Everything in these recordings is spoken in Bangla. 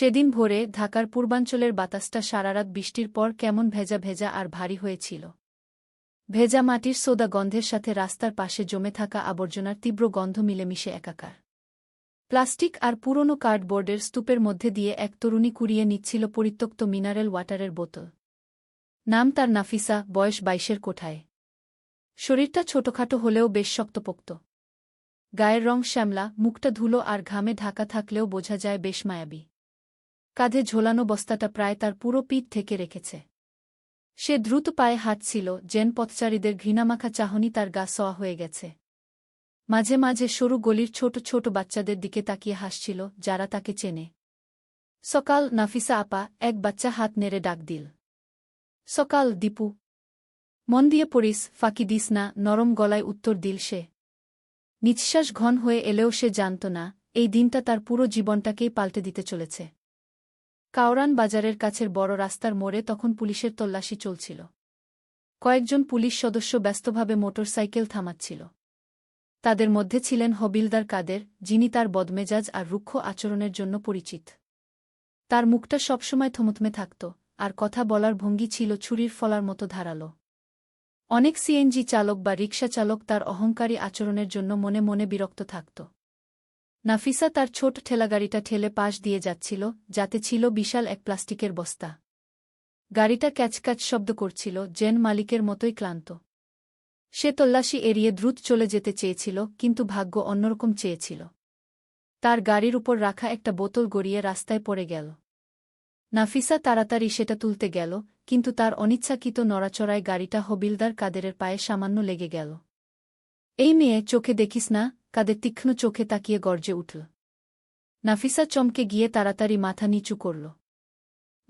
সেদিন ভোরে ঢাকার পূর্বাঞ্চলের বাতাসটা সারারাত বৃষ্টির পর কেমন ভেজা ভেজা আর ভারী হয়েছিল। ভেজা মাটির সোদা গন্ধের সাথে রাস্তার পাশে জমে থাকা আবর্জনার তীব্র গন্ধ মিলেমিশে একাকার। প্লাস্টিক আর পুরনো কার্ডবোর্ডের স্তূপের মধ্যে দিয়ে এক তরুণী কুড়িয়ে নিচ্ছিল পরিত্যক্ত মিনারেল ওয়াটারের বোতল। নাম তার নাফিসা, বয়স বাইশের কোঠায়। শরীরটা ছোটখাটো হলেও বেশ শক্তপোক্ত। গায়ের রং শ্যামলা, মুখটা ধুলো আর ঘামে ঢাকা থাকলেও বোঝা যায় বেশ মায়াবী। কাঁধে ঝোলানো বস্তাটা প্রায় তার পুরো পিঠ থেকে রেখেছে। সে দ্রুত পায়ে হাঁটছিল জেন পথচারীদের ঘৃণামাখা চাহনি তার গা সওয়া হয়ে গেছে। মাঝে মাঝে সরু গলির ছোট ছোট বাচ্চাদের দিকে তাকিয়ে হাসছিল, যারা তাকে চেনে। সকাল, নাফিসা আপা, এক বাচ্চা হাত নেড়ে ডাক দিল। সকাল, দীপু। মন দিয়ে পড়িস, ফাঁকি দিস না, নরম গলায় উত্তর দিল সে। নিঃশ্বাস ঘন হয়ে এলেও সে জানত না, এই দিনটা তার পুরো জীবনটাকেই পাল্টে দিতে চলেছে। কাওরান বাজারের কাছের বড় রাস্তার মোড়ে তখন পুলিশের তল্লাশি চলছিল। কয়েকজন পুলিশ সদস্য ব্যস্তভাবে মোটরসাইকেল থামাচ্ছিল। তাদের মধ্যে ছিলেন হবিলদার কাদের, যিনি তার বদমেজাজ আর রুক্ষ আচরণের জন্য পরিচিত। তার মুখটা সবসময় থমথমে থাকত, আর কথা বলার ভঙ্গি ছিল ছুরির ফলার মতো ধারালো। অনেক সিএনজি চালক বা রিক্সা চালক তার অহংকারী আচরণের জন্য মনে মনে বিরক্ত থাকত। নাফিসা তার ছোট ঠেলাগাড়িটা ঠেলে পাশ দিয়ে যাচ্ছিল, যাতে ছিল বিশাল এক প্লাস্টিকের বস্তা। গাড়িটা ক্যাচক্যাচ শব্দ করছিল, জেন মালিকের মতোই ক্লান্ত। সে তল্লাশি এড়িয়ে দ্রুত চলে যেতে চেয়েছিল, কিন্তু ভাগ্য অন্যরকম চেয়েছিল। তার গাড়ির উপর রাখা একটা বোতল গড়িয়ে রাস্তায় পড়ে গেল। নাফিসা তাড়াতাড়ি সেটা তুলতে গেল, কিন্তু তার অনিচ্ছাকৃত নড়াচড়ায় গাড়িটা হবিলদার কাদেরের পায়ে সামান্য লেগে গেল। এই মেয়ে, চোখে দেখিস না কাদের তীক্ষ্ণ চোখে তাকিয়ে গর্জে উঠল। নাফিসা চমকে গিয়ে তাড়াতাড়ি মাথা নিচু করল।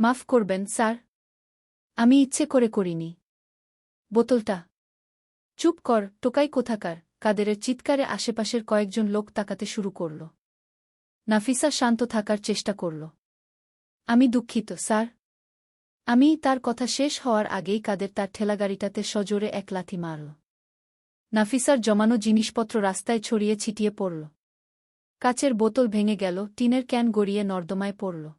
মাফ করবেন, স্যার। আমি ইচ্ছে করে করিনি। বোতলটা। চুপ কর, টোকাই কোথাকার? কাদেরের চিৎকারে আশেপাশের কয়েকজন লোক তাকাতে শুরু করল। নাফিসা শান্ত থাকার চেষ্টা করল। আমি দুঃখিত, স্যার। আমি তার কথা শেষ হওয়ার আগেই কাদের তার ঠেলাগাড়িটাতে সজোরে এক লাথি মারল। নাফিসার জমানো জিনিসপত্র রাস্তায় ছড়িয়ে ছিটিয়ে পড়ল। কাচের বোতল ভেঙে গেল, টিনের ক্যান গড়িয়ে নর্দমায় পড়ল।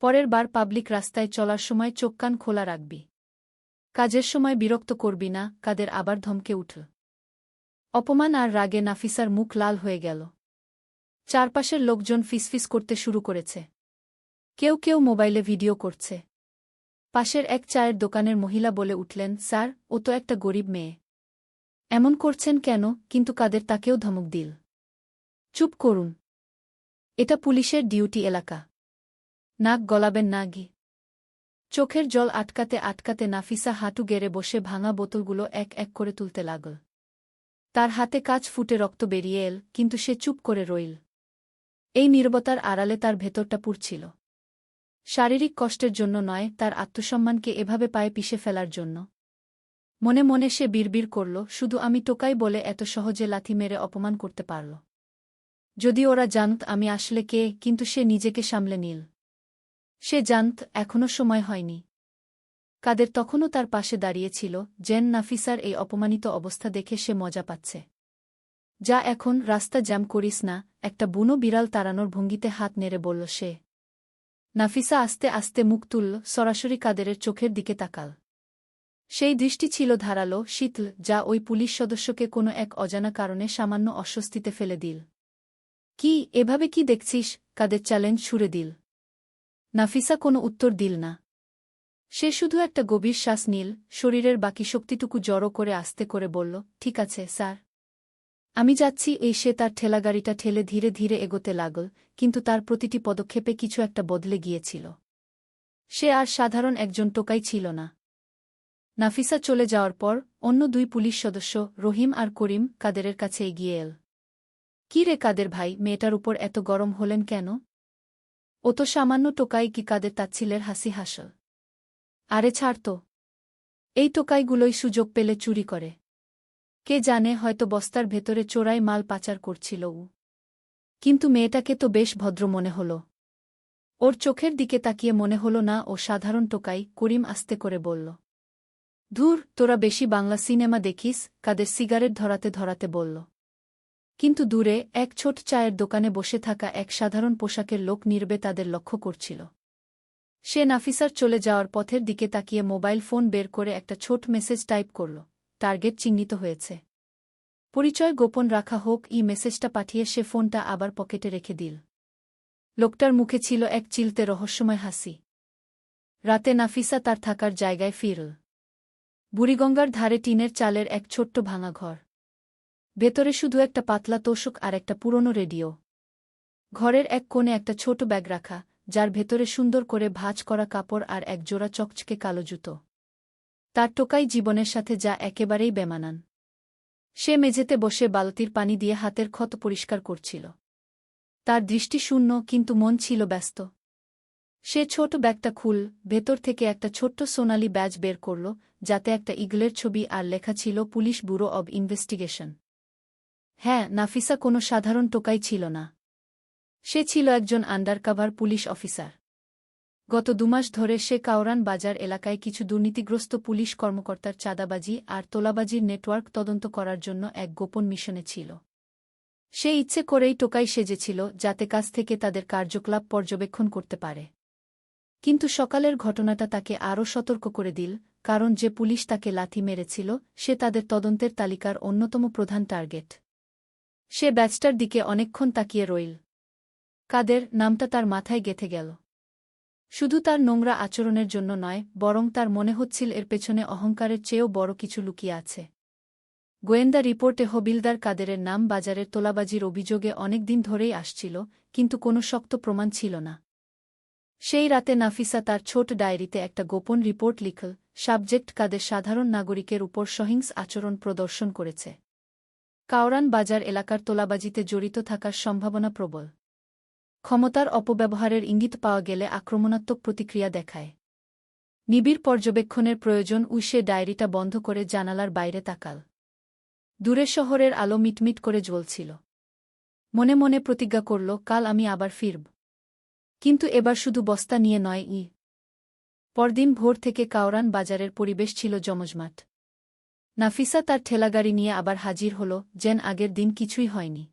পরের বার পাবলিক রাস্তায় চলার সময় চোখ কান খোলা রাখবি। কাজের সময় বিরক্ত করবি না, কাদের আবার ধমকে উঠল অপমান আর রাগে নাফিসার মুখ লাল হয়ে গেল। চারপাশের লোকজন ফিসফিস করতে শুরু করেছে। কেউ কেউ মোবাইলে ভিডিও করছে। পাশের এক চায়ের দোকানের মহিলা বলে উঠলেন, স্যার, ও তো একটা গরিব মেয়ে। এমন করছেন কেন, কিন্তু কাদের তাকেও ধমক দিল। চুপ করুন। এটা পুলিশের ডিউটি এলাকা। নাক গলাবেন না গি চোখের জল আটকাতে আটকাতে নাফিসা হাঁটু গেড়ে বসে ভাঙা বোতলগুলো এক এক করে তুলতে লাগল। তার হাতে কাজ ফুটে রক্ত বেরিয়ে এল, কিন্তু সে চুপ করে রইল। এই নির্বতার আড়ালে তার ভেতরটা পুড়ছিল শারীরিক কষ্টের জন্য নয়, তার আত্মসম্মানকে এভাবে পায়ে পিষে ফেলার জন্য। মনে মনে সে বিড়বিড় করল, শুধু আমি টোকাই বলে এত সহজে লাথি মেরে অপমান করতে পারল। যদি ওরা জানত আমি আসলে কে, কিন্তু সে নিজেকে সামলে নিল। সে জানত এখনও সময় হয়নি। কাদের তখনও তার পাশে দাঁড়িয়েছিল জেন নাফিসার এই অপমানিত অবস্থা দেখে সে মজা পাচ্ছে। যা এখন রাস্তা জ্যাম করিস না একটা বুনো বিড়াল তাড়ানোর ভঙ্গিতে হাত নেড়ে বলল সে। নাফিসা আস্তে আস্তে মুখ তুলল, সরাসরি কাদেরের চোখের দিকে তাকাল। সেই দৃষ্টি ছিল ধারালো, শীতল, যা ওই পুলিশ সদস্যকে কোনো এক অজানা কারণে সামান্য অস্বস্তিতে ফেলে দিল। কি, এভাবে কি দেখছিস? কাদের চ্যালেঞ্জ ছুড়ে দিল। নাফিসা কোনো উত্তর দিল না। সে শুধু একটা গভীর শ্বাস নীল, শরীরের বাকি শক্তিটুকু জড়ো করে আস্তে করে বলল, ঠিক আছে, স্যার। আমি যাচ্ছি। এই সে তার ঠেলাগাড়িটা ঠেলে ধীরে ধীরে এগোতে লাগল, কিন্তু তার প্রতিটি পদক্ষেপে কিছু একটা বদলে গিয়েছিল। সে আর সাধারণ একজন টোকাই ছিল না। নাফিসা চলে যাওয়ার পর অন্য দুই পুলিশ সদস্য রহিম আর করিম কাদেরের কাছে এগিয়ে এল। কি রে কাদের ভাই, মেয়েটার উপর এত গরম হলেন কেন? ও তো সামান্য টোকাই কি কাদের তাচ্ছিলের হাসি হাসল। আরে ছাড় তো। এই টোকাইগুলোই সুযোগ পেলে চুরি করে। কে জানে হয়তো বস্তার ভেতরে চোরাই মাল পাচার করছিল উ কিন্তু মেয়েটাকে তো বেশ ভদ্র মনে হল। ওর চোখের দিকে তাকিয়ে মনে হল না ও সাধারণ টোকাই করিম আস্তে করে বলল ধুর, তোরা বেশি বাংলা সিনেমা দেখিস, কাদের সিগারেট ধরাতে ধরাতে বলল। কিন্তু দূরে এক ছোট চায়ের দোকানে বসে থাকা এক সাধারণ পোশাকের লোক নির্বে তাদের লক্ষ্য করছিল। সে নাফিসার চলে যাওয়ার পথের দিকে তাকিয়ে মোবাইল ফোন বের করে একটা ছোট মেসেজ টাইপ করল, টার্গেট চিহ্নিত হয়েছে। পরিচয় গোপন রাখা হোক ই মেসেজটা পাঠিয়ে সে ফোনটা আবার পকেটে রেখে দিল। লোকটার মুখে ছিল এক চিলতে রহস্যময় হাসি। রাতে নাফিসা তার থাকার জায়গায় ফিরল। বুড়িগঙ্গার ধারে টিনের চালের এক ছোট্ট ভাঙা ঘর ভেতরে শুধু একটা পাতলা তোষক আর একটা পুরনো রেডিও। ঘরের এক কোণে একটা ছোট ব্যাগ রাখা, যার ভেতরে সুন্দর করে ভাঁজ করা কাপড় আর এক জোড়া চকচকে কালো জুতো। তার টোকাই জীবনের সাথে যা একেবারেই বেমানান। সে মেঝেতে বসে বালতির পানি দিয়ে হাতের ক্ষত পরিষ্কার করছিল। তার দৃষ্টি শূন্য, কিন্তু মন ছিল ব্যস্ত। সে ছোট ব্যাগটা খুল, ভেতর থেকে একটা ছোট্ট সোনালি ব্যাজ বের করল, যাতে একটা ইগলের ছবি আর লেখা ছিল পুলিশ ব্যুরো অব ইনভেস্টিগেশন। হ্যাঁ নাফিসা কোনো সাধারণ টোকাই ছিল না। সে ছিল একজন আন্ডারকাভার পুলিশ অফিসার। গত দুমাস ধরে সে কাওরান বাজার এলাকায় কিছু দুর্নীতিগ্রস্ত পুলিশ কর্মকর্তার চাঁদাবাজি আর তোলাবাজির নেটওয়ার্ক তদন্ত করার জন্য এক গোপন মিশনে ছিল। সে ইচ্ছে করেই টোকাই সেজেছিল, যাতে কাছ থেকে তাদের কার্যকলাপ পর্যবেক্ষণ করতে পারে। কিন্তু সকালের ঘটনাটা তাকে আরও সতর্ক করে দিল, কারণ যে পুলিশ তাকে লাথি মেরেছিল, সে তাদের তদন্তের তালিকার অন্যতম প্রধান টার্গেট। সে ব্যাচটার দিকে অনেকক্ষণ তাকিয়ে রইল। কাদের নামটা তার মাথায় গেথে গেল। শুধু তার নোংরা আচরণের জন্য নয়, বরং তার মনে হচ্ছিল এর পেছনে অহংকারের চেয়েও বড় কিছু লুকিয়ে আছে। গোয়েন্দা রিপোর্টে হবিলদার কাদেরের নাম বাজারের তোলাবাজির অভিযোগে অনেক দিন ধরেই আসছিল, কিন্তু কোনো শক্ত প্রমাণ ছিল না। সেই রাতে নাফিসা তার ছোট ডায়েরিতে একটা গোপন রিপোর্ট লিখল, সাবজেক্ট কাদের সাধারণ নাগরিকের উপর সহিংস আচরণ প্রদর্শন করেছে। কাওরান বাজার এলাকার তোলাবাজিতে জড়িত থাকার সম্ভাবনা প্রবল। ক্ষমতার অপব্যবহারের ইঙ্গিত পাওয়া গেলে আক্রমণাত্মক প্রতিক্রিয়া দেখায়। নিবিড় পর্যবেক্ষণের প্রয়োজন উইসে ডায়েরিটা বন্ধ করে জানালার বাইরে তাকাল। দূরে শহরের আলো মিটমিট করে জ্বলছিল। মনে মনে প্রতিজ্ঞা করল, কাল আমি আবার ফিরব। কিন্তু এবার শুধু বস্তা নিয়ে নয় ই। পরদিন ভোর থেকে কাওরান বাজারের পরিবেশ ছিল জমজমাট। নাফিসা তার ঠেলাগাড়ি নিয়ে আবার হাজির হল, যেন আগের দিন কিছুই হয়নি।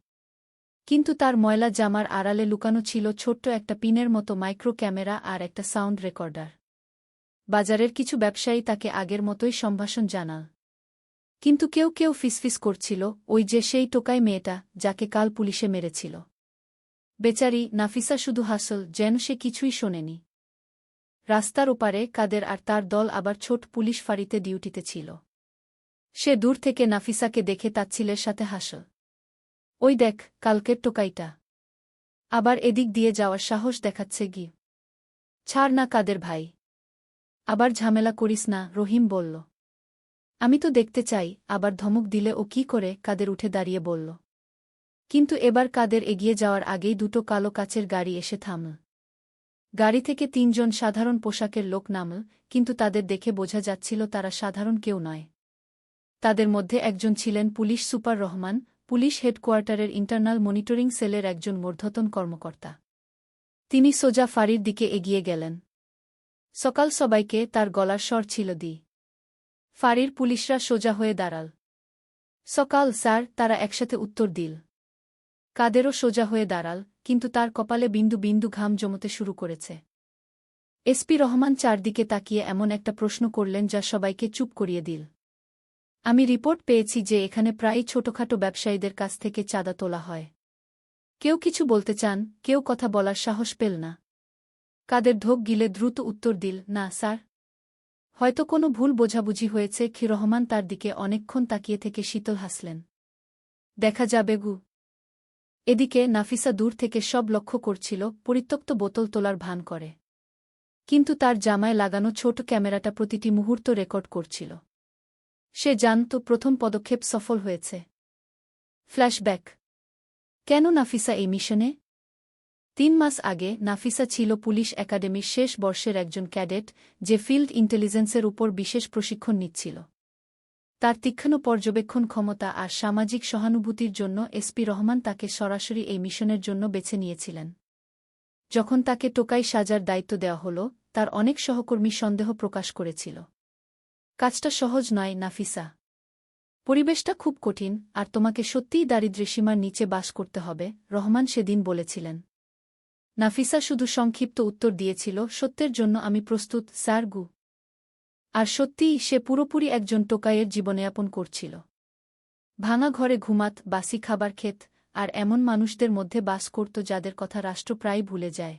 কিন্তু তার ময়লা জামার আড়ালে লুকানো ছিল ছোট্ট একটা পিনের মতো মাইক্রো ক্যামেরা আর একটা সাউন্ড রেকর্ডার। বাজারের কিছু ব্যবসায়ী তাকে আগের মতোই সম্ভাষণ জানাল কিন্তু কেউ কেউ ফিসফিস করছিল, ওই যে সেই টোকাই মেয়েটা, যাকে কাল পুলিশে মেরেছিল। বেচারি নাফিসা শুধু হাসল যেন সে কিছুই শোনেনি। রাস্তার ওপারে কাদের আর তার দল আবার ছোট পুলিশ ফাঁড়িতে ডিউটিতে ছিল। সে দূর থেকে নাফিসাকে দেখে তাচ্ছিলের সাথে হাসল। ওই দেখ, কালকের টোকাইটা। আবার এদিক দিয়ে যাওয়ার সাহস দেখাচ্ছে গি ছাড় না কাদের ভাই। আবার ঝামেলা করিস না, রহিম বলল। আমি তো দেখতে চাই, আবার ধমক দিলে ও কি করে কাদের উঠে দাঁড়িয়ে বলল। কিন্তু এবার কাদের এগিয়ে যাওয়ার আগেই দুটো কালো কাচের গাড়ি এসে থামল। গাড়ি থেকে তিনজন সাধারণ পোশাকের লোক নামল, কিন্তু তাদের দেখে বোঝা যাচ্ছিল তারা সাধারণ কেউ নয়। তাদের মধ্যে একজন ছিলেন পুলিশ সুপার রহমান, পুলিশ হেডকোয়ার্টারের ইন্টারনাল মনিটরিং সেলের একজন মূর্ধতন কর্মকর্তা। তিনি সোজা ফাঁড়ির দিকে এগিয়ে গেলেন। সকাল সবাইকে তার গলার স্বর ছিল দি। ফাঁড়ির পুলিশরা সোজা হয়ে দাঁড়াল। সকাল, স্যার, তারা একসাথে উত্তর দিল। কাদেরও সোজা হয়ে দাঁড়াল, কিন্তু তার কপালে বিন্দু বিন্দু ঘাম জমতে শুরু করেছে। এসপি রহমান চারদিকে তাকিয়ে এমন একটা প্রশ্ন করলেন যা সবাইকে চুপ করিয়ে দিল। আমি রিপোর্ট পেয়েছি যে এখানে প্রায়ই ছোটখাটো ব্যবসায়ীদের কাছ থেকে চাঁদা তোলা হয়। কেউ কিছু বলতে চান, কেউ কথা বলার সাহস পেল না। কাদের ধোক গিলে দ্রুত উত্তর দিল, না, স্যার। হয়তো কোনো ভুল বোঝাবুঝি হয়েছে খি রহমান তার দিকে অনেকক্ষণ তাকিয়ে থেকে শীতল হাসলেন। দেখা যাবে গু। এদিকে নাফিসা দূর থেকে সব লক্ষ্য করছিল, পরিত্যক্ত বোতল তোলার ভান করে। কিন্তু তার জামায় লাগানো ছোট ক্যামেরাটা প্রতিটি মুহূর্ত রেকর্ড করছিল। সে জানত প্রথম পদক্ষেপ সফল হয়েছে। ফ্ল্যাশব্যাক। কেন নাফিসা এই মিশনে? তিন মাস আগে নাফিসা ছিল পুলিশ একাডেমির শেষ বর্ষের একজন ক্যাডেট, যে ফিল্ড ইন্টেলিজেন্সের উপর বিশেষ প্রশিক্ষণ নিচ্ছিল। তার তীক্ষ্ণ পর্যবেক্ষণ ক্ষমতা আর সামাজিক সহানুভূতির জন্য এসপি রহমান তাকে সরাসরি এই মিশনের জন্য বেছে নিয়েছিলেন। যখন তাকে টোকাই সাজার দায়িত্ব দেওয়া হল, তার অনেক সহকর্মী সন্দেহ প্রকাশ করেছিল। কাজটা সহজ নয়, নাফিসা। পরিবেশটা খুব কঠিন, আর তোমাকে সত্যিই দারিদ্র্যসীমার নিচে বাস করতে হবে, রহমান সেদিন বলেছিলেন। নাফিসা শুধু সংক্ষিপ্ত উত্তর দিয়েছিল, সত্যের জন্য আমি প্রস্তুত, স্যার গু। আর সত্যিই সে পুরোপুরি একজন টোকাইয়ের জীবনযাপন করছিল। ভাঙা ঘরে ঘুমাত, বাসি খাবার খেত, আর এমন মানুষদের মধ্যে বাস করত যাদের কথা রাষ্ট্র প্রায় ভুলে যায়।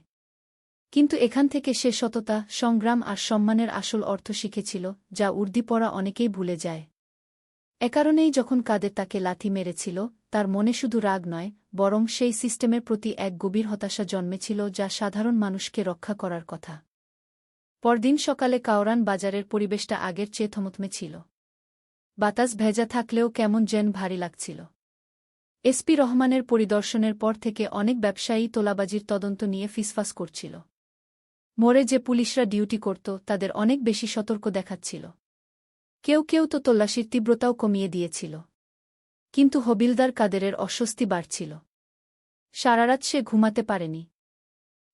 কিন্তু এখান থেকে সে সততা, সংগ্রাম আর সম্মানের আসল অর্থ শিখেছিল, যা উর্দি পড়া অনেকেই ভুলে যায়। এ কারণেই যখন কাদের তাকে লাথি মেরেছিল, তার মনে শুধু রাগ নয়, বরং সেই সিস্টেমের প্রতি এক গভীর হতাশা জন্মেছিল যা সাধারণ মানুষকে রক্ষা করার কথা। পরদিন সকালে কাওরান বাজারের পরিবেশটা আগের চেয়ে থমথমে ছিল। বাতাস ভেজা থাকলেও কেমন যেন ভারী লাগছিল। এসপি রহমানের পরিদর্শনের পর থেকে অনেক ব্যবসায়ী তোলাবাজির তদন্ত নিয়ে ফিসফাস করছিল। মোড়ে যে পুলিশরা ডিউটি করত, তাদের অনেক বেশি সতর্ক দেখাচ্ছিল। কেউ কেউ তো তল্লাশির তীব্রতাও কমিয়ে দিয়েছিল। কিন্তু হবিলদার কাদেরের অস্বস্তি বাড়ছিল। সারারাত সে ঘুমাতে পারেনি।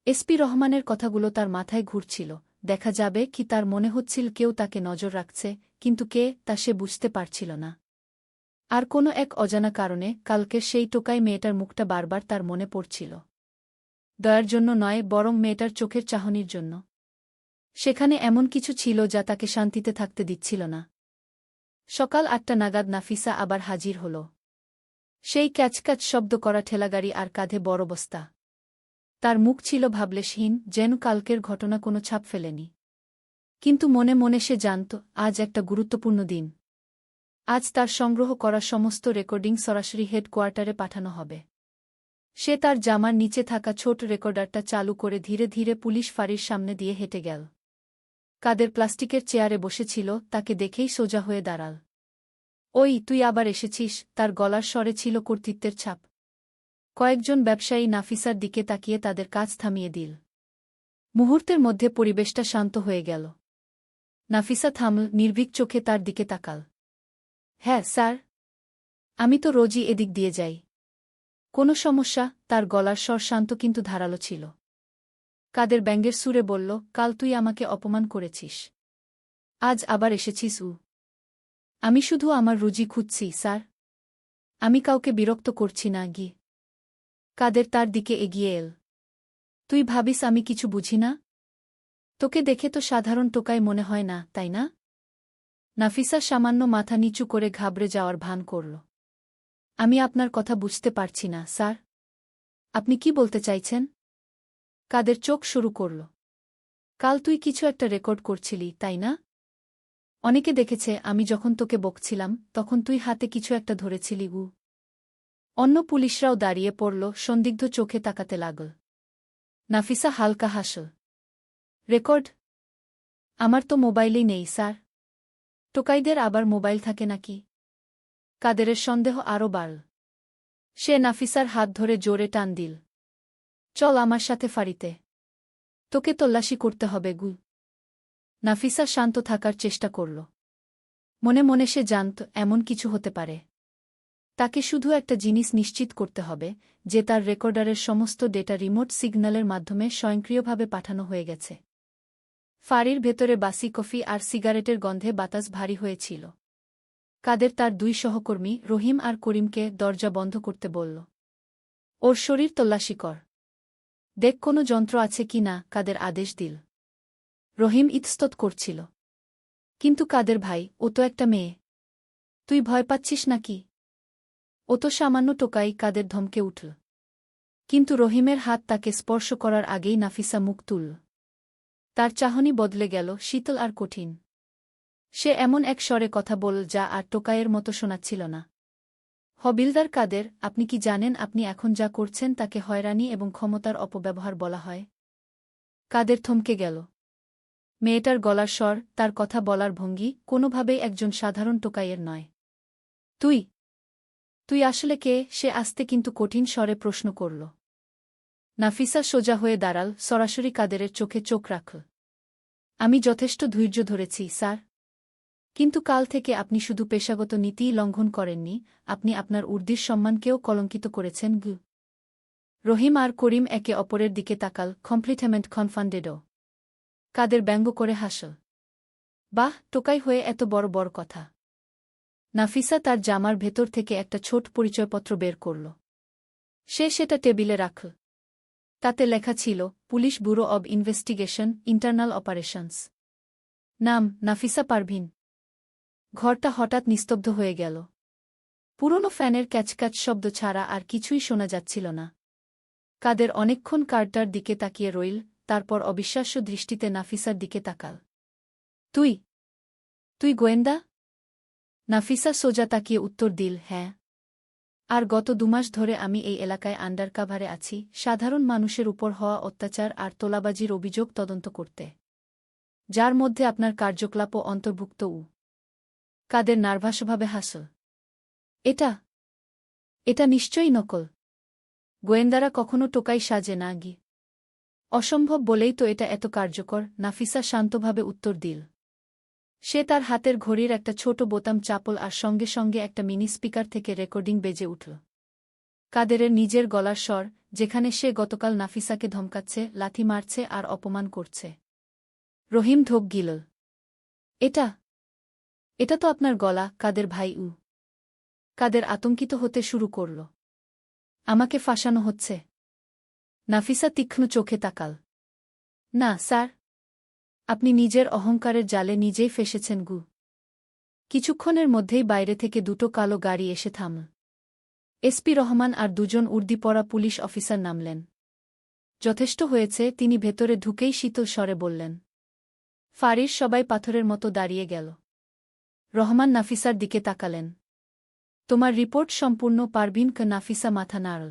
এসপি রহমানের কথাগুলো তার মাথায় ঘুরছিল। দেখা যাবে কি তার মনে হচ্ছিল কেউ তাকে নজর রাখছে, কিন্তু কে তা সে বুঝতে পারছিল না। আর কোনো এক অজানা কারণে কালকের সেই টোকায় মেয়েটার মুখটা বারবার তার মনে পড়ছিল। দয়ার জন্য নয়, বরং মেয়েটার চোখের চাহনির জন্য। সেখানে এমন কিছু ছিল যা তাকে শান্তিতে থাকতে দিচ্ছিল না। সকাল আটটা নাগাদ নাফিসা আবার হাজির হল। সেই ক্যাচক্যাচ শব্দ করা ঠেলাগাড়ি আর কাঁধে বড় বস্তা। তার মুখ ছিল ভাবলেশহীন, যেন কালকের ঘটনা কোনো ছাপ ফেলেনি। কিন্তু মনে মনে সে জানত, আজ একটা গুরুত্বপূর্ণ দিন। আজ তার সংগ্রহ করা সমস্ত রেকর্ডিং সরাসরি হেডকোয়ার্টারে পাঠানো হবে। সে তার জামার নিচে থাকা ছোট রেকর্ডারটা চালু করে ধীরে ধীরে পুলিশ ফাঁড়ির সামনে দিয়ে হেঁটে গেল। কাদের প্লাস্টিকের চেয়ারে বসেছিল, তাকে দেখেই সোজা হয়ে দাঁড়াল। ওই, তুই আবার এসেছিস? তার গলার স্বরে ছিল কর্তৃত্বের ছাপ। কয়েকজন ব্যবসায়ী নাফিসার দিকে তাকিয়ে তাদের কাজ থামিয়ে দিল। মুহূর্তের মধ্যে পরিবেশটা শান্ত হয়ে গেল। নাফিসা থামল, নির্ভীক চোখে তার দিকে তাকাল। হ্যাঁ স্যার। আমি তো রোজই এদিক দিয়ে যাই। কোনো সমস্যা? তার গলার স্বর শান্ত কিন্তু ধারালো ছিল। কাদের ব্যাঙ্গের সুরে বলল, কাল তুই আমাকে অপমান করেছিস। আজ আবার এসেছিস উ। আমি শুধু আমার রুজি খুঁজছি, স্যার। আমি কাউকে বিরক্ত করছি না, গি। কাদের তার দিকে এগিয়ে এল। তুই ভাবিস আমি কিছু বুঝি না? তোকে দেখে তো সাধারণ টোকায় মনে হয় না, তাই না? নাফিসা সামান্য মাথা নিচু করে ঘাবড়ে যাওয়ার ভান করল। আমি আপনার কথা বুঝতে পারছি না, স্যার। আপনি কি বলতে চাইছেন? কাদের চোখ শুরু করল। কাল তুই কিছু একটা রেকর্ড করছিলি, তাই না? অনেকে দেখেছে, আমি যখন তোকে বকছিলাম, তখন তুই হাতে কিছু একটা ধরেছিলি, গু। অন্য পুলিশরাও দাঁড়িয়ে পড়ল সন্দিগ্ধ চোখে তাকাতে লাগল। নাফিসা হালকা হাসল। রেকর্ড? আমার তো মোবাইলেই নেই, স্যার। টোকাইদের আবার মোবাইল থাকে নাকি? কাদেরের সন্দেহ আরও বাড়ল। সে নাফিসার হাত ধরে জোরে টান দিল। চল আমার সাথে ফাড়িতে। তোকে তল্লাশি করতে হবে গু নাফিসা শান্ত থাকার চেষ্টা করল। মনে মনে সে জানত এমন কিছু হতে পারে। তাকে শুধু একটা জিনিস নিশ্চিত করতে হবে, যে তার রেকর্ডারের সমস্ত ডেটা রিমোট সিগন্যালের মাধ্যমে স্বয়ংক্রিয়ভাবে পাঠানো হয়ে গেছে। ফাড়ির ভেতরে বাসি কফি আর সিগারেটের গন্ধে বাতাস ভারী হয়েছিল। কাদের তার দুই সহকর্মী, রহিম আর করিমকে দরজা বন্ধ করতে বলল, ওর শরীর তল্লাশি কর। দেখ কোনো যন্ত্র আছে কি না, কাদের আদেশ দিল। রহিম ইতস্তত করছিল, কিন্তু কাদের ভাই, ও তো একটা মেয়ে। তুই ভয় পাচ্ছিস নাকি? ও তো সামান্য টোকাই কাদের ধমকে উঠল। কিন্তু রহিমের হাত তাকে স্পর্শ করার আগেই নাফিসা মুখ তুলল। তার চাহনি বদলে গেল, শীতল আর কঠিন। সে এমন এক স্বরে কথা বল যা আর টোকাইয়ের মতো শোনাচ্ছিল না। হবিলদার কাদের, আপনি কি জানেন আপনি এখন যা করছেন তাকে হয়রানি এবং ক্ষমতার অপব্যবহার বলা হয়? কাদের থমকে গেল। মেয়েটার গলার স্বর, তার কথা বলার ভঙ্গি কোনোভাবেই একজন সাধারণ টোকাইয়ের নয়। তুই তুই আসলে কে? সে আসতে কিন্তু কঠিন স্বরে প্রশ্ন করল। নাফিসা সোজা হয়ে দাঁড়াল, সরাসরি কাদেরের চোখে চোখ রাখল আমি যথেষ্ট ধৈর্য ধরেছি, স্যার। কিন্তু কাল থেকে আপনি শুধু পেশাগত নীতিই লঙ্ঘন করেননি, আপনি আপনার উর্দির সম্মানকেও কলঙ্কিত করেছেন, গু। রহিম আর করিম একে অপরের দিকে তাকাল, কমপ্লিটেমেন্ট কনফান্ডেডও। কাদের ব্যঙ্গ করে হাসল। বাহ, টোকাই হয়ে এত বড় বড় কথা। নাফিসা তার জামার ভেতর থেকে একটা ছোট পরিচয়পত্র বের করল। সে সেটা টেবিলে রাখল তাতে লেখা ছিল, police bureau of investigation, internal operations. নাম, নাফিসা পারভিন। ঘরটা হঠাৎ নিস্তব্ধ হয়ে গেল। পুরনো ফ্যানের ক্যাচক্যাচ শব্দ ছাড়া আর কিছুই শোনা যাচ্ছিল না। কাদের অনেকক্ষণ কার্ডটার দিকে তাকিয়ে রইল, তারপর অবিশ্বাস্য দৃষ্টিতে নাফিসার দিকে তাকাল। তুই? তুই গোয়েন্দা? নাফিসা সোজা তাকিয়ে উত্তর দিল হ্যাঁ। আর গত দুমাস ধরে আমি এই এলাকায় আন্ডার কাভারে আছি, সাধারণ মানুষের উপর হওয়া অত্যাচার আর তোলাবাজির অভিযোগ তদন্ত করতে। যার মধ্যে আপনার কার্যকলাপও অন্তর্ভুক্ত উ। কাদের নার্ভাসভাবে হাসল। এটা এটা নিশ্চয়ই নকল। গোয়েন্দারা কখনো টোকাই সাজে না গি। অসম্ভব বলেই তো এটা এত কার্যকর, নাফিসা শান্তভাবে উত্তর দিল। সে তার হাতের ঘড়ির একটা ছোট বোতাম চাপল আর সঙ্গে সঙ্গে একটা মিনি স্পিকার থেকে রেকর্ডিং বেজে উঠল। কাদেরের নিজের গলার স্বর, যেখানে সে গতকাল নাফিসাকে ধমকাচ্ছে, লাথি মারছে আর অপমান করছে। রহিম ঢোক গিল এটা? এটা তো আপনার গলা, কাদের ভাই উ। কাদের আতঙ্কিত হতে শুরু করল। আমাকে ফাঁসানো হচ্ছে? নাফিসা তীক্ষ্ণ চোখে তাকাল। না, স্যার। আপনি নিজের অহংকারের জালে নিজেই ফেসেছেন, গু। কিছুক্ষণের মধ্যেই বাইরে থেকে দুটো কালো গাড়ি এসে থামল এসপি রহমান আর দুজন উর্দি পরা পুলিশ অফিসার নামলেন। যথেষ্ট হয়েছে, তিনি ভেতরে ঢুকেই শীতল স্বরে বললেন, ফারির সবাই পাথরের মতো দাঁড়িয়ে গেল। রহমান নাফিসার দিকে তাকালেন। তোমার রিপোর্ট সম্পূর্ণ পারবিন ক নাফিসা মাথা নাড়ল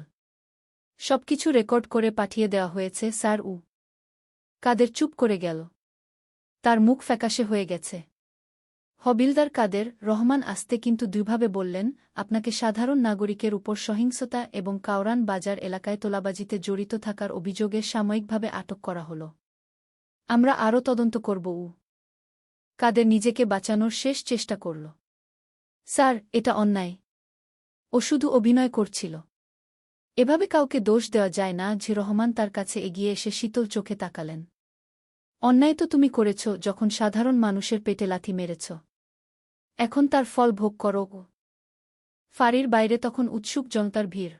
সবকিছু রেকর্ড করে পাঠিয়ে দেওয়া হয়েছে, স্যার উ। কাদের চুপ করে গেল। তার মুখ ফ্যাকাশে হয়ে গেছে। হবিলদার কাদের রহমান আসতে কিন্তু দুইভাবে বললেন, আপনাকে সাধারণ নাগরিকের উপর সহিংসতা এবং কাওরান বাজার এলাকায় তোলাবাজিতে জড়িত থাকার অভিযোগে সাময়িকভাবে আটক করা হল। আমরা আরও তদন্ত করব। উ কাদের নিজেকে বাঁচানোর শেষ চেষ্টা করল। স্যার, এটা অন্যায়। ও শুধু অভিনয় করছিল। এভাবে কাউকে দোষ দেওয়া যায় না যে রহমান তার কাছে এগিয়ে এসে শীতল চোখে তাকালেন। অন্যায় তো তুমি করেছ যখন সাধারণ মানুষের পেটে লাথি মেরেছ। এখন তার ফল ভোগ করো। ফাঁড়ির বাইরে তখন উৎসুক জনতার ভিড়।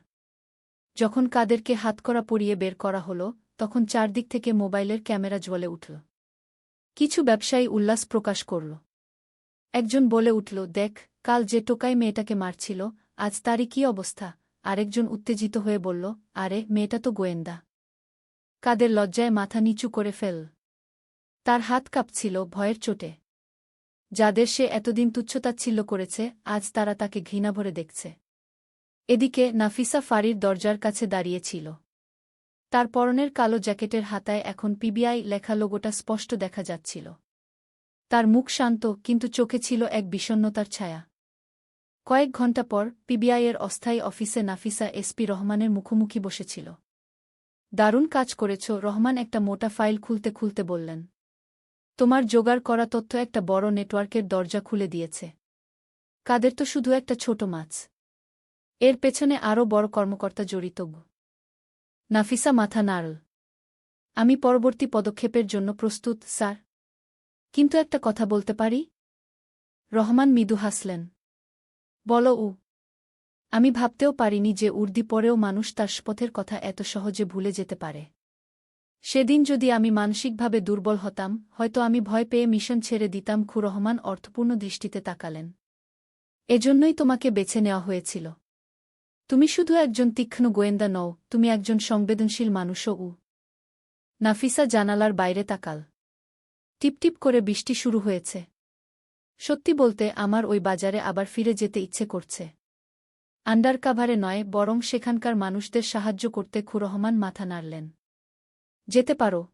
যখন কাদেরকে হাতকড়া পরিয়ে বের করা হল, তখন চারদিক থেকে মোবাইলের ক্যামেরা জ্বলে উঠল। কিছু ব্যবসায়ী উল্লাস প্রকাশ করল। একজন বলে উঠল, দেখ, কাল যে টোকাই মেয়েটাকে মারছিল, আজ তারই কি অবস্থা? আরেকজন উত্তেজিত হয়ে বলল, আরে, মেয়েটা তো গোয়েন্দা। কাদের লজ্জায় মাথা নিচু করে ফেল। তার হাত কাঁপছিল ভয়ের চোটে। যাদের সে এতদিন তুচ্ছতাচ্ছিল্য করেছে, আজ তারা তাকে ঘৃণা ভরে দেখছে। এদিকে নাফিসা ফারির দরজার কাছে দাঁড়িয়েছিল তার পরনের কালো জ্যাকেটের হাতায় এখন পিবিআই লেখা লোগোটা স্পষ্ট দেখা যাচ্ছিল। তার মুখ শান্ত, কিন্তু চোখে ছিল এক বিষণ্নতার ছায়া। কয়েক ঘণ্টা পর পিবিআইয়ের অস্থায়ী অফিসে নাফিসা এসপি রহমানের মুখোমুখি বসেছিল। দারুণ কাজ করেছ, রহমান একটা মোটা ফাইল খুলতে খুলতে বললেন। তোমার জোগাড় করা তথ্য একটা বড় নেটওয়ার্কের দরজা খুলে দিয়েছে। কাদের তো শুধু একটা ছোট মাছ। এর পেছনে আরও বড় কর্মকর্তা জড়িত নাফিসা মাথা নাড়ল। আমি পরবর্তী পদক্ষেপের জন্য প্রস্তুত, স্যার। কিন্তু একটা কথা বলতে পারি? রহমান মৃদু হাসলেন। বলো উ। আমি ভাবতেও পারিনি যে উর্দি পরেও মানুষ তার শপথের কথা এত সহজে ভুলে যেতে পারে। সেদিন যদি আমি মানসিকভাবে দুর্বল হতাম, হয়তো আমি ভয় পেয়ে মিশন ছেড়ে দিতাম, খুরহমান অর্থপূর্ণ দৃষ্টিতে তাকালেন। এজন্যই তোমাকে বেছে নেওয়া হয়েছিল। তুমি শুধু একজন তীক্ষ্ণ গোয়েন্দা নও, তুমি একজন সংবেদনশীল মানুষও উ। নাফিসা জানালার বাইরে তাকাল। টিপটিপ করে বৃষ্টি শুরু হয়েছে। সত্যি বলতে আমার ওই বাজারে আবার ফিরে যেতে ইচ্ছে করছে। আন্ডারকাভারে নয়, বরং সেখানকার মানুষদের সাহায্য করতে খুরহমান মাথা নাড়লেন। যেতে পারো।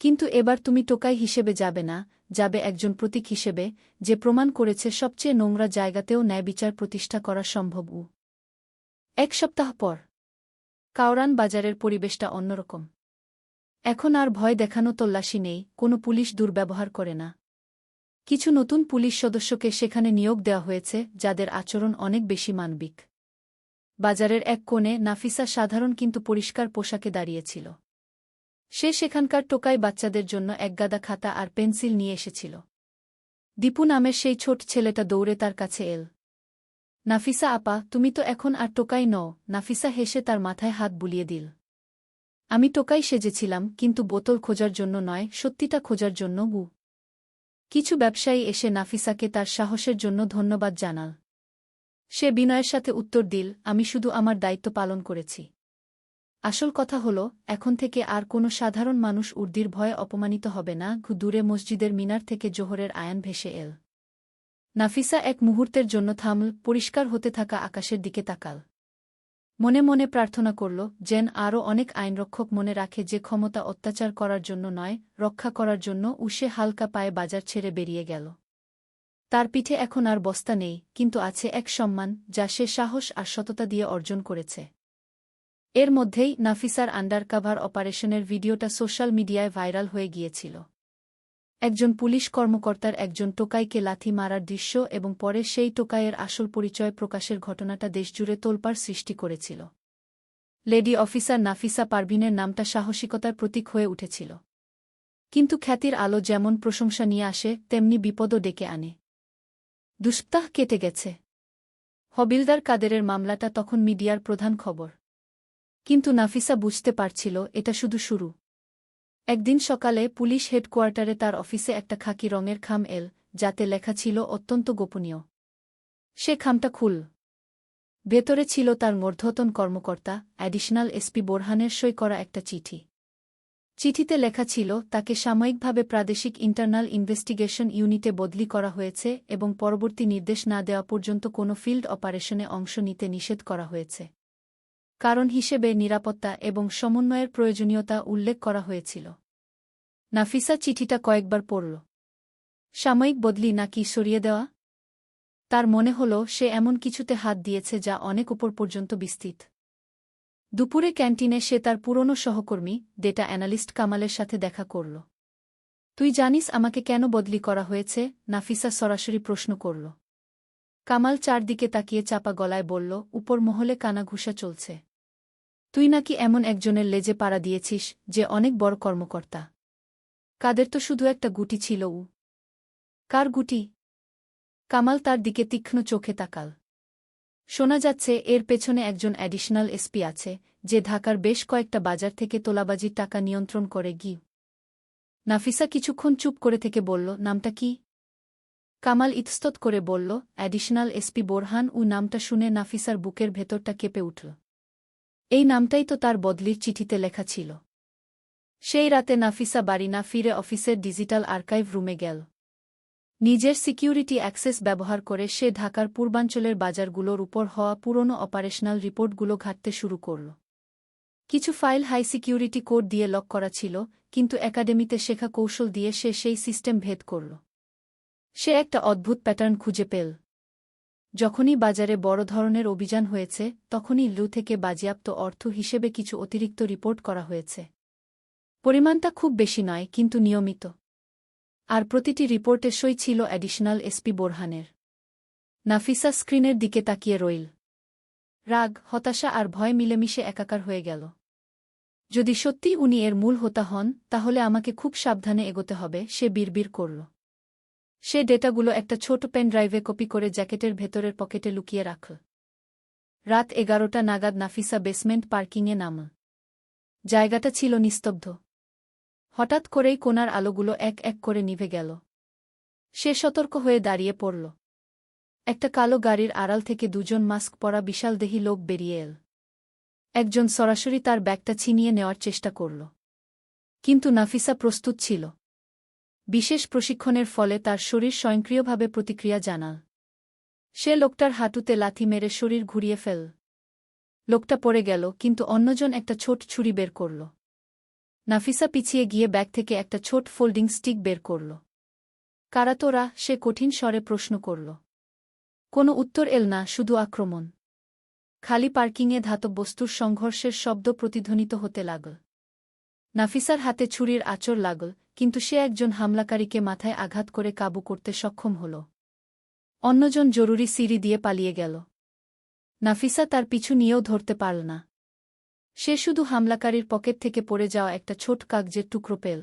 কিন্তু এবার তুমি টোকাই হিসেবে যাবে না, যাবে একজন প্রতীক হিসেবে, যে প্রমাণ করেছে সবচেয়ে নোংরা জায়গাতেও ন্যায় বিচার প্রতিষ্ঠা করা সম্ভব উ। এক সপ্তাহ পর। কাওরান বাজারের পরিবেশটা অন্যরকম। এখন আর ভয় দেখানো তল্লাশি নেই, কোনো পুলিশ দুর্ব্যবহার করে না। কিছু নতুন পুলিশ সদস্যকে সেখানে নিয়োগ দেওয়া হয়েছে, যাদের আচরণ অনেক বেশি মানবিক। বাজারের এক কোণে নাফিসা সাধারণ কিন্তু পরিষ্কার পোশাকে দাঁড়িয়েছিল সে সেখানকার টোকাই বাচ্চাদের জন্য একগাদা খাতা আর পেন্সিল নিয়ে এসেছিল। দীপু নামের সেই ছোট ছেলেটা দৌড়ে তার কাছে এল। নাফিসা আপা, তুমি তো এখন আর টোকাই নও। নাফিসা হেসে তার মাথায় হাত বুলিয়ে দিল। আমি টোকাই সেজেছিলাম, কিন্তু বোতল খোঁজার জন্য নয়, সত্যিটা খোঁজার জন্য বু কিছু ব্যবসায়ী এসে নাফিসাকে তার সাহসের জন্য ধন্যবাদ জানাল। সে বিনয়ের সাথে উত্তর দিল, আমি শুধু আমার দায়িত্ব পালন করেছি। আসল কথা হল, এখন থেকে আর কোনো সাধারণ মানুষ উর্দির ভয়ে অপমানিত হবে না দূরে মসজিদের মিনার থেকে জোহরের আয়ান ভেসে এল। নাফিসা এক মুহূর্তের জন্য থামল, পরিষ্কার হতে থাকা আকাশের দিকে তাকাল। মনে মনে প্রার্থনা করল, যেন আরও অনেক আইনরক্ষক মনে রাখে যে ক্ষমতা অত্যাচার করার জন্য নয়, রক্ষা করার জন্য উষে হালকা পায়ে বাজার ছেড়ে বেরিয়ে গেল। তার পিঠে এখন আর বস্তা নেই, কিন্তু আছে এক সম্মান, যা সে সাহস আর সততা দিয়ে অর্জন করেছে। এর মধ্যেই নাফিসার আন্ডারকাভার অপারেশনের ভিডিওটা সোশ্যাল মিডিয়ায় ভাইরাল হয়ে গিয়েছিল। একজন পুলিশ কর্মকর্তার একজন টোকাইকে লাথি মারার দৃশ্য এবং পরে সেই টোকাইয়ের আসল পরিচয় প্রকাশের ঘটনাটা দেশজুড়ে তোলপাড় সৃষ্টি করেছিল। লেডি অফিসার নাফিসা পারভিনের নামটা সাহসিকতার প্রতীক হয়ে উঠেছিল। কিন্তু খ্যাতির আলো যেমন প্রশংসা নিয়ে আসে, তেমনি বিপদও ডেকে আনে। দুস্তাহ কেটে গেছে। হবিলদার কাদেরের মামলাটা তখন মিডিয়ার প্রধান খবর। কিন্তু নাফিসা বুঝতে পারছিল, এটা শুধু শুরু। একদিন সকালে পুলিশ হেডকোয়ার্টারে তার অফিসে একটা খাকি রঙের খাম এল, যাতে লেখা ছিল অত্যন্ত গোপনীয়। সে খামটা খুল। ভেতরে ছিল তার মর্ধতন কর্মকর্তা, অ্যাডিশনাল এসপি বোরহানের সই করা একটা চিঠি। চিঠিতে লেখা ছিল, তাকে সাময়িকভাবে প্রাদেশিক ইন্টারনাল ইনভেস্টিগেশন ইউনিটে বদলি করা হয়েছে এবং পরবর্তী নির্দেশ না দেওয়া পর্যন্ত কোনো ফিল্ড অপারেশনে অংশ নিতে নিষেধ করা হয়েছে। কারণ হিসেবে নিরাপত্তা এবং সমন্বয়ের প্রয়োজনীয়তা উল্লেখ করা হয়েছিল। নাফিসা চিঠিটা কয়েকবার পড়ল। সাময়িক বদলি নাকি সরিয়ে দেওয়া? তার মনে হল সে এমন কিছুতে হাত দিয়েছে যা অনেক উপর পর্যন্ত বিস্তৃত। দুপুরে ক্যান্টিনে সে তার পুরনো সহকর্মী, ডেটা অ্যানালিস্ট কামালের সাথে দেখা করল। তুই জানিস আমাকে কেন বদলি করা হয়েছে? নাফিসা সরাসরি প্রশ্ন করল। কামাল চারদিকে তাকিয়ে চাপা গলায় বলল উপর মহলে কানাঘুষা চলছে। তুই নাকি এমন একজনের লেজে পাড়া দিয়েছিস যে অনেক বড় কর্মকর্তা। কাদের তো শুধু একটা গুটি ছিল উ। কার গুটি? কামাল তার দিকে তীক্ষ্ণ চোখে তাকাল। শোনা যাচ্ছে এর পেছনে একজন অ্যাডিশনাল এসপি আছে, যে ঢাকার বেশ কয়েকটা বাজার থেকে তোলাবাজির টাকা নিয়ন্ত্রণ করে গি নাফিসা কিছুক্ষণ চুপ করে থেকে বলল, নামটা কি? কামাল ইতস্তত করে বলল, অ্যাডিশনাল এসপি বোরহান। ও নামটা শুনে নাফিসার বুকের ভেতরটা কেঁপে উঠল। এই নামটাই তো তার বদলির চিঠিতে লেখা ছিল। সেই রাতে নাফিসা বাড়ি না ফিরে অফিসের ডিজিটাল আর্কাইভ রুমে গেল। নিজের সিকিউরিটি অ্যাক্সেস ব্যবহার করে সে ঢাকার পূর্বাঞ্চলের বাজারগুলোর উপর হওয়া পুরনো অপারেশনাল রিপোর্টগুলো ঘাটতে শুরু করল। কিছু ফাইল হাই সিকিউরিটি কোড দিয়ে লক করা ছিল, কিন্তু একাডেমিতে শেখা কৌশল দিয়ে সে সেই সিস্টেম ভেদ করল। সে একটা অদ্ভুত প্যাটার্ন খুঁজে পেল। যখনই বাজারে বড় ধরনের অভিযান হয়েছে, তখনই লু থেকে বাজেয়াপ্ত অর্থ হিসেবে কিছু অতিরিক্ত রিপোর্ট করা হয়েছে। পরিমাণটা খুব বেশি নয়, কিন্তু নিয়মিত। আর প্রতিটি রিপোর্টে সই ছিল অ্যাডিশনাল এসপি বোরহানের। নাফিসা স্ক্রিনের দিকে তাকিয়ে রইল। রাগ, হতাশা আর ভয় মিলেমিশে একাকার হয়ে গেল। যদি সত্যি উনি এর মূল হোতা হন, তাহলে আমাকে খুব সাবধানে এগোতে হবে, সে বিড়বিড় করল। সে ডেটাগুলো একটা ছোট পেন ড্রাইভে কপি করে জ্যাকেটের ভেতরের পকেটে লুকিয়ে রাখল রাত এগারোটা নাগাদ নাফিসা বেসমেন্ট পার্কিংয়ে নাম। জায়গাটা ছিল নিস্তব্ধ। হঠাৎ করেই কোনার আলোগুলো এক এক করে নিভে গেল। সে সতর্ক হয়ে দাঁড়িয়ে পড়ল। একটা কালো গাড়ির আড়াল থেকে দুজন মাস্ক পরা বিশালদেহী লোক বেরিয়ে এল। একজন সরাসরি তার ব্যাগটা ছিনিয়ে নেওয়ার চেষ্টা করল। কিন্তু নাফিসা প্রস্তুত ছিল। বিশেষ প্রশিক্ষণের ফলে তার শরীর স্বয়ংক্রিয়ভাবে প্রতিক্রিয়া জানাল। সে লোকটার হাঁটুতে লাথি মেরে শরীর ঘুরিয়ে ফেল। লোকটা পড়ে গেল, কিন্তু অন্যজন একটা ছোট ছুরি বের করল। নাফিসা পিছিয়ে গিয়ে ব্যাগ থেকে একটা ছোট ফোল্ডিং স্টিক বের করল। কারাতোরা সে কঠিন স্বরে প্রশ্ন করল। কোনো উত্তর এল না, শুধু আক্রমণ। খালি পার্কিংয়ে ধাতব বস্তুর সংঘর্ষের শব্দ প্রতিধ্বনিত হতে লাগল। নাফিসার হাতে ছুরির আচর লাগল কিন্তু সে একজন হামলাকারীকে মাথায় আঘাত করে কাবু করতে সক্ষম হল। অন্যজন জরুরি সিঁড়ি দিয়ে পালিয়ে গেল। নাফিসা তার পিছু নিয়েও ধরতে পারল না। সে শুধু হামলাকারীর পকেট থেকে পড়ে যাওয়া একটা ছোট কাগজের টুকরো পেল।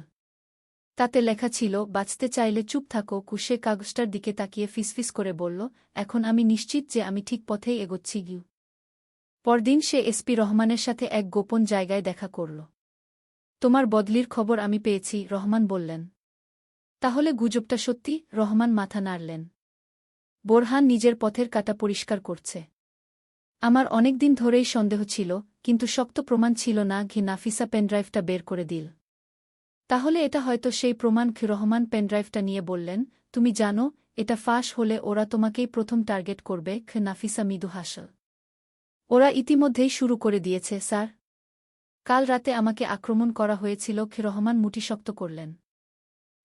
তাতে লেখা ছিল, বাঁচতে চাইলে চুপ থাকো। কুশে কাগজটার দিকে তাকিয়ে ফিসফিস করে বলল, এখন আমি নিশ্চিত যে আমি ঠিক পথেই এগোচ্ছি গিউ। পরদিন সে এসপি রহমানের সাথে এক গোপন জায়গায় দেখা করল। তোমার বদলির খবর আমি পেয়েছি, রহমান বললেন। তাহলে গুজবটা সত্যি? রহমান মাথা নাড়লেন। বোরহান নিজের পথের কাটা পরিষ্কার করছে। আমার অনেক দিন ধরেই সন্দেহ ছিল, কিন্তু শক্ত প্রমাণ ছিল না ঘি নাফিসা পেনড্রাইভটা বের করে দিল। তাহলে এটা হয়তো সেই প্রমাণ খি রহমান পেনড্রাইভটা নিয়ে বললেন, তুমি জানো, এটা ফাঁস হলে ওরা তোমাকেই প্রথম টার্গেট করবে খ নাফিসা মৃদু হাসল। ওরা ইতিমধ্যেই শুরু করে দিয়েছে, স্যার। কাল রাতে আমাকে আক্রমণ করা হয়েছিল খে রহমান মুটি শক্ত করলেন।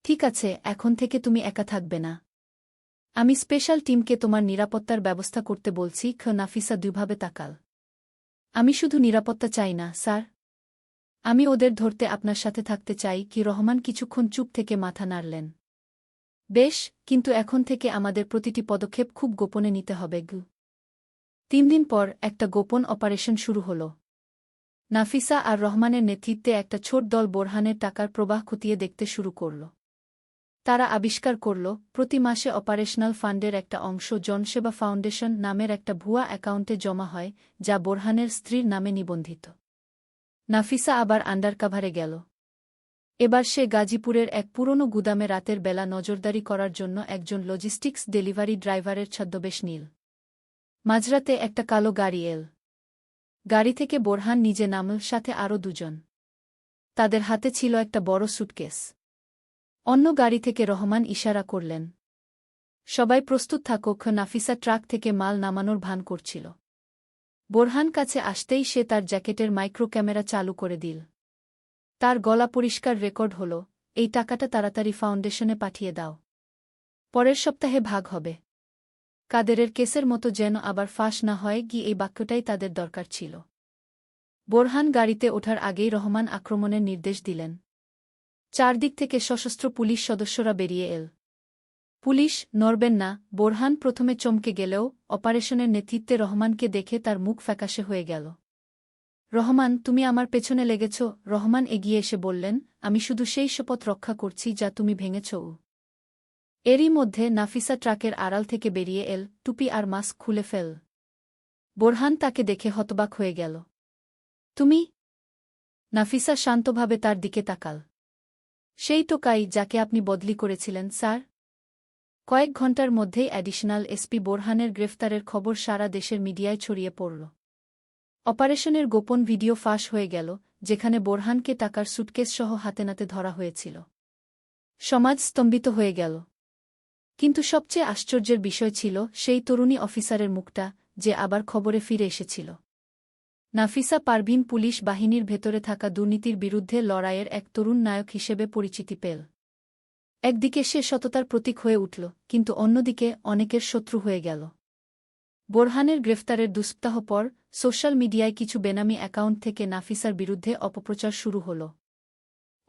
ঠিক আছে, এখন থেকে তুমি একা থাকবে না। আমি স্পেশাল টিমকে তোমার নিরাপত্তার ব্যবস্থা করতে বলছি, খ নাফিসা দুভাবে তাকাল। আমি শুধু নিরাপত্তা চাই না, স্যার। আমি ওদের ধরতে আপনার সাথে থাকতে চাই কি রহমান কিছুক্ষণ চুপ থেকে মাথা নাড়লেন। বেশ, কিন্তু এখন থেকে আমাদের প্রতিটি পদক্ষেপ খুব গোপনে নিতে হবে, গু। তিন দিন পর একটা গোপন অপারেশন শুরু হল। নাফিসা আর রহমানের নেতৃত্বে একটা ছোট দল বোরহানের টাকার প্রবাহ খতিয়ে দেখতে শুরু করল। তারা আবিষ্কার করল, প্রতি মাসে অপারেশনাল ফান্ডের একটা অংশ জনসেবা ফাউন্ডেশন নামের একটা ভুয়া অ্যাকাউন্টে জমা হয়, যা বোরহানের স্ত্রীর নামে নিবন্ধিত। নাফিসা আবার আন্ডারকাভারে গেল। এবার সে গাজীপুরের এক পুরনো গুদামে রাতের বেলা নজরদারি করার জন্য একজন লজিস্টিক্স ডেলিভারি ড্রাইভারের ছদ্মবেশ নীল। মাঝরাতে একটা কালো গাড়ি এল। গাড়ি থেকে বোরহান নিজে নামল সাথে আরও দুজন। তাদের হাতে ছিল একটা বড় সুটকেস। অন্য গাড়ি থেকে রহমান ইশারা করলেন, সবাই প্রস্তুত থাকুক নাফিসা ট্রাক থেকে মাল নামানোর ভান করছিল। বোরহান কাছে আসতেই সে তার জ্যাকেটের মাইক্রো ক্যামেরা চালু করে দিল। তার গলা পরিষ্কার রেকর্ড হল, এই টাকাটা তাড়াতাড়ি ফাউন্ডেশনে পাঠিয়ে দাও। পরের সপ্তাহে ভাগ হবে। কাদেরের কেসের মতো যেন আবার ফাঁস না হয় গিয়ে এই বাক্যটাই তাদের দরকার ছিল। বোরহান গাড়িতে ওঠার আগেই রহমান আক্রমণের নির্দেশ দিলেন। চারদিক থেকে সশস্ত্র পুলিশ সদস্যরা বেরিয়ে এল। পুলিশ, নড়বেন না, বোরহান প্রথমে চমকে গেলেও অপারেশনের নেতৃত্বে রহমানকে দেখে তার মুখ ফ্যাকাশে হয়ে গেল। রহমান, তুমি আমার পেছনে লেগেছ। রহমান এগিয়ে এসে বললেন, আমি শুধু সেই শপথ রক্ষা করছি যা তুমি ভেঙেছ এরই মধ্যে নাফিসা ট্রাকের আড়াল থেকে বেরিয়ে এল, টুপি আর মাস্ক খুলে ফেল। বোরহান তাকে দেখে হতবাক হয়ে গেল। তুমি? নাফিসা শান্তভাবে তার দিকে তাকাল। সেই টোকাই যাকে আপনি বদলি করেছিলেন, স্যার? কয়েক ঘণ্টার মধ্যেই অ্যাডিশনাল এসপি বোরহানের গ্রেফতারের খবর সারা দেশের মিডিয়ায় ছড়িয়ে পড়ল। অপারেশনের গোপন ভিডিও ফাঁস হয়ে গেল, যেখানে বোরহানকে টাকার সুটকেস সহ হাতে নাতে ধরা হয়েছিল। সমাজ স্তম্ভিত হয়ে গেল। কিন্তু সবচেয়ে আশ্চর্যের বিষয় ছিল সেই তরুণী অফিসারের মুখটা, যে আবার খবরে ফিরে এসেছিল। নাফিসা পারভিন পুলিশ বাহিনীর ভেতরে থাকা দুর্নীতির বিরুদ্ধে লড়াইয়ের এক তরুণ নায়ক হিসেবে পরিচিতি পেল। একদিকে সে সততার প্রতীক হয়ে উঠল, কিন্তু অন্যদিকে অনেকের শত্রু হয়ে গেল। বোরহানের গ্রেফতারের দুসপ্তাহ পর সোশ্যাল মিডিয়ায় কিছু বেনামি অ্যাকাউন্ট থেকে নাফিসার বিরুদ্ধে অপপ্রচার শুরু হল।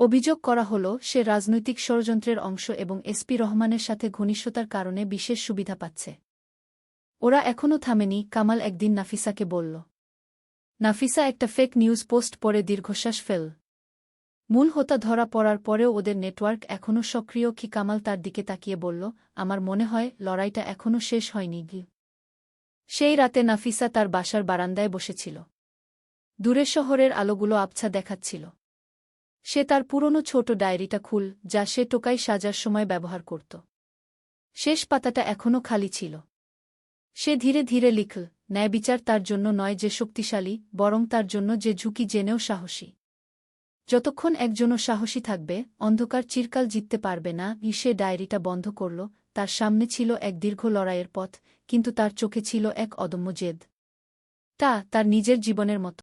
অভিযোগ করা হল, সে রাজনৈতিক ষড়যন্ত্রের অংশ এবং এসপি রহমানের সাথে ঘনিষ্ঠতার কারণে বিশেষ সুবিধা পাচ্ছে। ওরা এখনও থামেনি, কামাল একদিন নাফিসাকে বলল। নাফিসা একটা ফেক নিউজ পোস্ট পরে দীর্ঘশ্বাস ফেল। মূল হোতা ধরা পড়ার পরেও ওদের নেটওয়ার্ক এখনও সক্রিয় কি কামাল তার দিকে তাকিয়ে বলল, আমার মনে হয় লড়াইটা এখনও শেষ হয়নি গি সেই রাতে নাফিসা তার বাসার বারান্দায় বসেছিল। দূরের শহরের আলোগুলো আবছা দেখাচ্ছিল। সে তার পুরনো ছোট ডায়েরিটা খুল, যা সে টোকাই সাজার সময় ব্যবহার করত। শেষ পাতাটা এখনও খালি ছিল। সে ধীরে ধীরে লিখল, ন্যায়বিচার তার জন্য নয় যে শক্তিশালী, বরং তার জন্য যে ঝুঁকি জেনেও সাহসী। যতক্ষণ একজনও সাহসী থাকবে, অন্ধকার চিরকাল জিততে পারবে না সে ডায়েরিটা বন্ধ করল, তার সামনে ছিল এক দীর্ঘ লড়াইয়ের পথ, কিন্তু তার চোখে ছিল এক অদম্য জেদ। তা, তার নিজের জীবনের মতো।